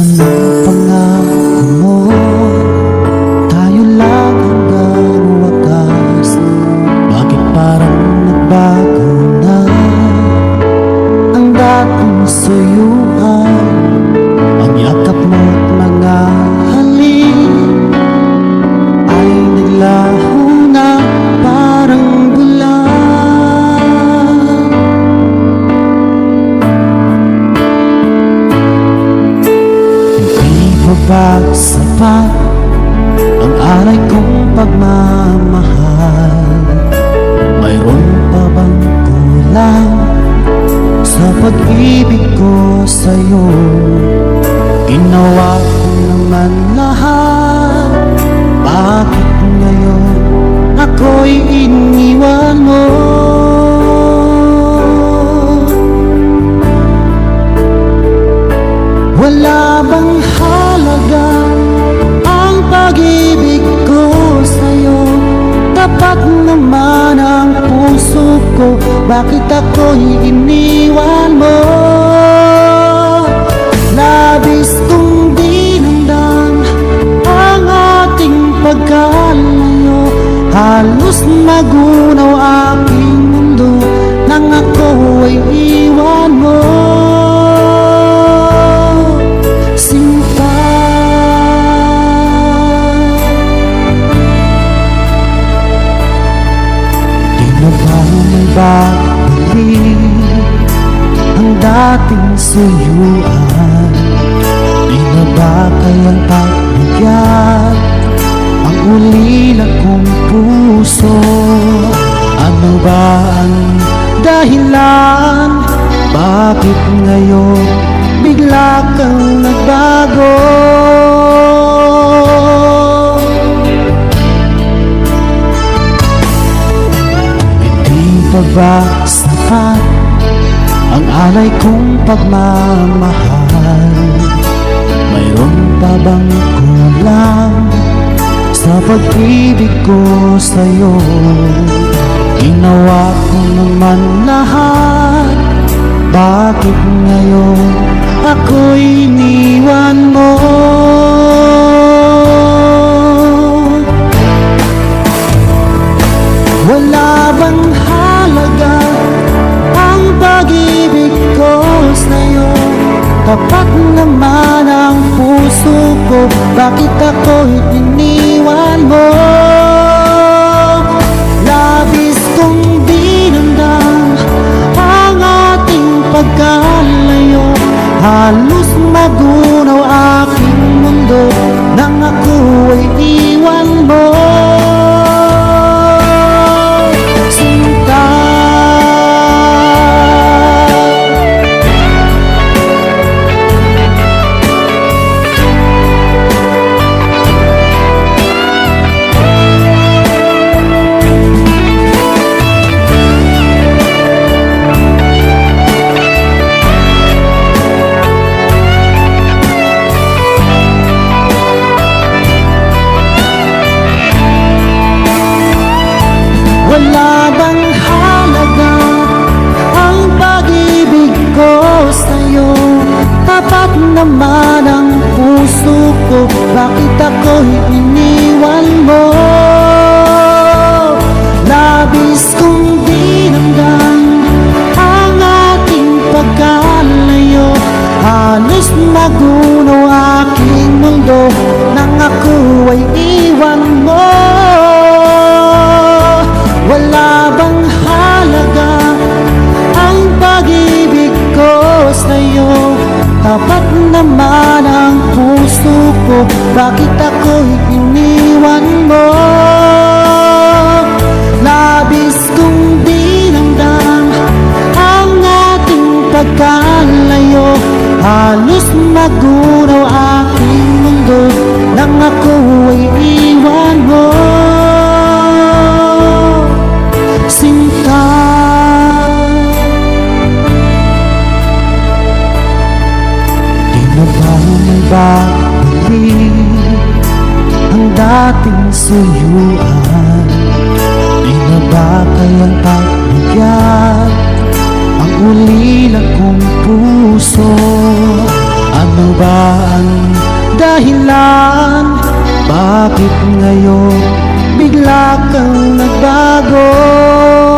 Anong pangako mo? sa sapat Ang aray kong pagmamahal. Mayroon pa bang kulang Sa pag-ibig ko sa'yo? Ginawa ko naman lahat. Bakit ngayon ako'y iniwan mo? Naman ang puso ko Bakit ako'y iniwan mo? Labis kong dinamdam ang ating pagkalayo Halos magunaw dating suyuan Di na ba kayang pagbigyan. Ang ulila kong puso. Ano ba ang dahilan? Bakit ngayon bigla kang nagbago? Hindi pa ba sapat Ang alay kong pagmamahal. Mayroon pa bang kulang Sa pag-ibig ko sa'yo? Ginawa ko naman lahat. Bakit ngayon ako'y Bakit ako'y iniwan mo? Labis kong dinamdam ang ating pagkalayo Halos magunaw aking mundo Nang ako ay iwan mo wala bang halaga ang pag-ibig ko sa'yo? Tapat naman ang puso ko Bakit ako'y iniwan mo? Labis kong dinamdam ang ating pagkalayo Halos magunaw nagbago.